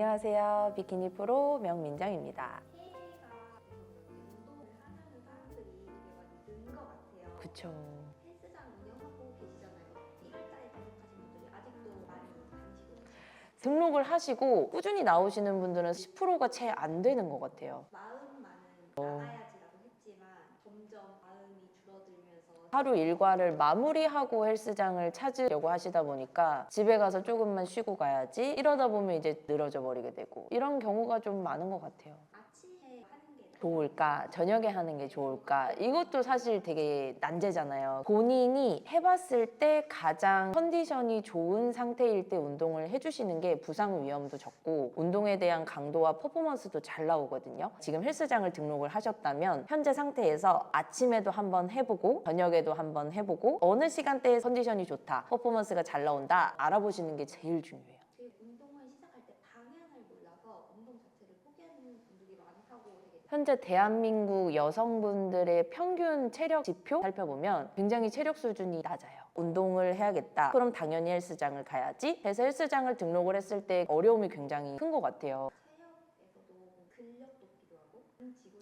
안녕하세요. 비키니 프로 명민정입니다. 그쵸. 헬스장 운영하고 계시잖아요. 1월달에 등록하신 분들이 아직도 많이 다니시고 계세요. 등록을 하시고 꾸준히 나오시는 분들은 10%가 채 안 되는 것 같아요. 마음만은 어. 나가야지라고 했지만 점점 마음이 줄어들면서 하루 일과를 마무리하고 헬스장을 찾으려고 하시다 보니까 집에 가서 조금만 쉬고 가야지 이러다 보면 이제 늘어져 버리게 되고 이런 경우가 좀 많은 것 같아요. 좋을까? 저녁에 하는 게 좋을까? 이것도 사실 되게 난제잖아요. 본인이 해봤을 때 가장 컨디션이 좋은 상태일 때 운동을 해주시는 게 부상 위험도 적고 운동에 대한 강도와 퍼포먼스도 잘 나오거든요. 지금 헬스장을 등록을 하셨다면 현재 상태에서 아침에도 한번 해보고 저녁에도 한번 해보고 어느 시간대에 컨디션이 좋다, 퍼포먼스가 잘 나온다 알아보시는 게 제일 중요해요. 되게 운동을 시작할 때 방향을 몰라서 운동 자체를 포기하는 분들이 많다고 되게 현재 대한민국 여성분들의 평균 체력 지표 살펴보면 굉장히 체력 수준이 낮아요. 운동을 해야겠다. 그럼 당연히 헬스장을 가야지. 해서 헬스장을 등록을 했을 때 어려움이 굉장히 큰 것 같아요.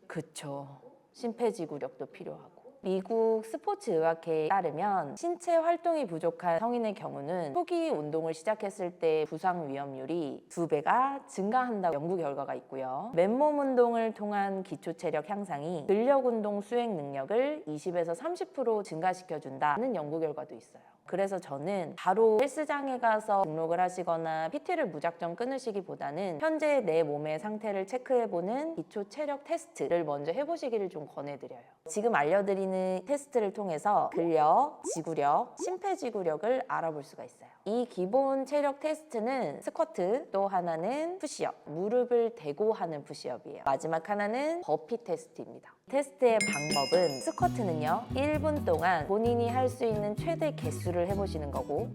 그쵸. 심폐지구력도 필요하고. 미국 스포츠 의학회에 따르면 신체 활동이 부족한 성인의 경우는 초기 운동을 시작했을 때 부상 위험률이 두 배가 증가한다고 연구 결과가 있고요. 맨몸 운동을 통한 기초 체력 향상이 근력 운동 수행 능력을 20에서 30% 증가시켜 준다는 연구 결과도 있어요. 그래서 저는 바로 헬스장에 가서 등록을 하시거나 PT를 무작정 끊으시기보다는 현재 내 몸의 상태를 체크해보는 기초 체력 테스트를 먼저 해보시기를 좀 권해드려요. 지금 알려드리는 테스트를 통해서 근력, 지구력, 심폐지구력을 알아볼 수가 있어요. 이 기본 체력 테스트는 스쿼트, 또 하나는 푸시업, 무릎을 대고 하는 푸시업이에요. 마지막 하나는 버피 테스트입니다. 테스트의 방법은 스쿼트는요, 1분 동안 본인이 할 수 있는 최대 개수를 해보시는 거고,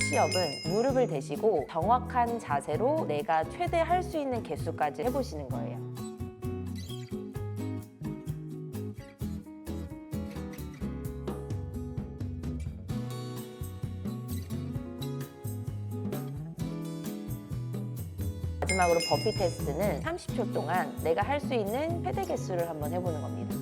푸시업은 무릎을 대시고 정확한 자세로 내가 최대 할 수 있는 개수까지 해보시는 거예요. 마지막으로 버피 테스트는 30초 동안 내가 할 수 있는 최대 개수를 한번 해보는 겁니다.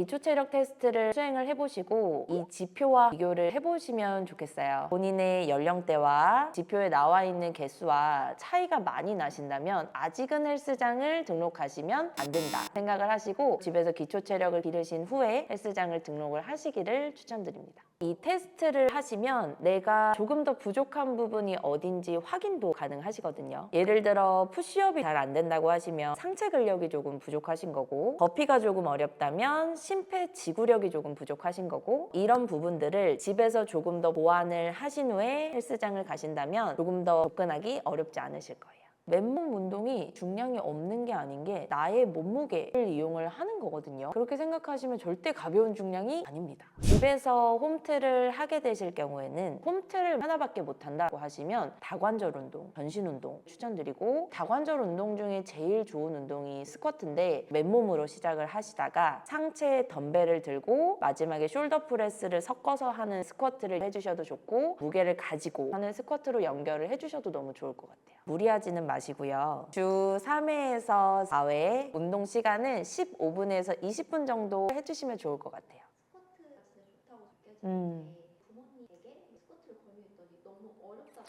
기초 체력 테스트를 수행을 해보시고 이 지표와 비교를 해보시면 좋겠어요. 본인의 연령대와 지표에 나와 있는 개수와 차이가 많이 나신다면 아직은 헬스장을 등록하시면 안 된다 생각을 하시고 집에서 기초 체력을 기르신 후에 헬스장을 등록을 하시기를 추천드립니다. 이 테스트를 하시면 내가 조금 더 부족한 부분이 어딘지 확인도 가능하시거든요. 예를 들어 푸시업이 잘 안 된다고 하시면 상체 근력이 조금 부족하신 거고 버피가 조금 어렵다면 심폐지구력이 조금 부족하신 거고 이런 부분들을 집에서 조금 더 보완을 하신 후에 헬스장을 가신다면 조금 더 접근하기 어렵지 않으실 거예요. 맨몸 운동이 중량이 없는 게 아닌 게 나의 몸무게를 이용을 하는 거거든요. 그렇게 생각하시면 절대 가벼운 중량이 아닙니다. 집에서 홈트를 하게 되실 경우에는 홈트를 하나밖에 못 한다고 하시면 다관절 운동, 전신 운동 추천드리고 다관절 운동 중에 제일 좋은 운동이 스쿼트인데 맨몸으로 시작을 하시다가 상체에 덤벨을 들고 마지막에 숄더 프레스를 섞어서 하는 스쿼트를 해주셔도 좋고 무게를 가지고 하는 스쿼트로 연결을 해주셔도 너무 좋을 것 같아요. 무리하지는 마 시고요. 주 3회에서 4회 운동 시간은 15분에서 20분 정도 해주시면 좋을 것 같아요. 스쿼트가 진짜 좋다고 느껴지는데 음. 부모님에게 스쿼트를 권유했더니 너무 어렵다고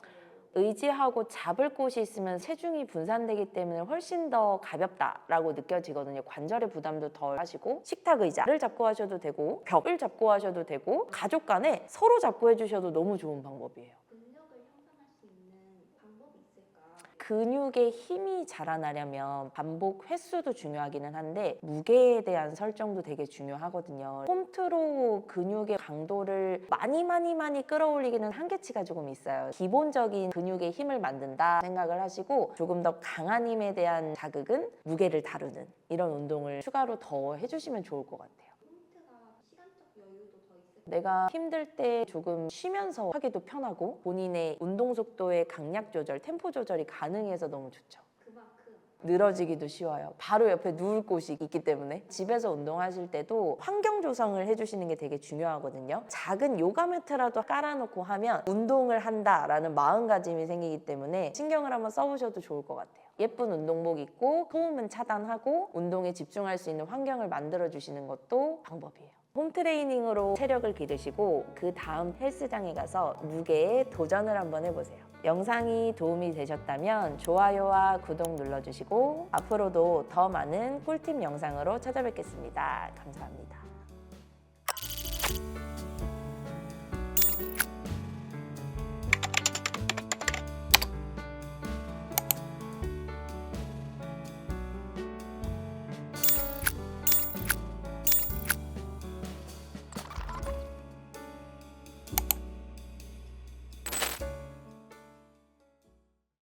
의지하고 잡을 곳이 있으면 체중이 분산되기 때문에 훨씬 더 가볍다라고 느껴지거든요. 관절의 부담도 덜 하시고 식탁 의자를 잡고 하셔도 되고 벽을 잡고 하셔도 되고 가족 간에 서로 잡고 해주셔도 너무 좋은 방법이에요. 근력을 향상할 수 있는 방법이 있을까? 근육의 힘이 자라나려면 반복 횟수도 중요하기는 한데 무게에 대한 설정도 되게 중요하거든요. 홈트로 근육의 강도를 많이 많이 많이 끌어올리기는 한계치가 조금 있어요. 기본적인 근육의 힘을 만든다 생각을 하시고 조금 더 강한 힘에 대한 자극은 무게를 다루는 이런 운동을 추가로 더 해주시면 좋을 것 같아요. 홈트가 시간적 여유도 더 있을 것 내가 힘들 때 조금 쉬면서 하기도 편하고 본인의 운동 속도의 강약 조절, 템포 조절이 가능해서 너무 좋죠. 그만큼 늘어지기도 쉬워요. 바로 옆에 누울 곳이 있기 때문에 집에서 운동하실 때도 환경 조성을 해주시는 게 되게 중요하거든요. 작은 요가 매트라도 깔아놓고 하면 운동을 한다라는 마음가짐이 생기기 때문에 신경을 한번 써보셔도 좋을 것 같아요. 예쁜 운동복 입고 소음은 차단하고 운동에 집중할 수 있는 환경을 만들어 주시는 것도 방법이에요. 홈 트레이닝으로 체력을 기르시고 그 다음 헬스장에 가서 무게에 도전을 한번 해보세요. 영상이 도움이 되셨다면 좋아요와 구독 눌러주시고 앞으로도 더 많은 꿀팁 영상으로 찾아뵙겠습니다. 감사합니다.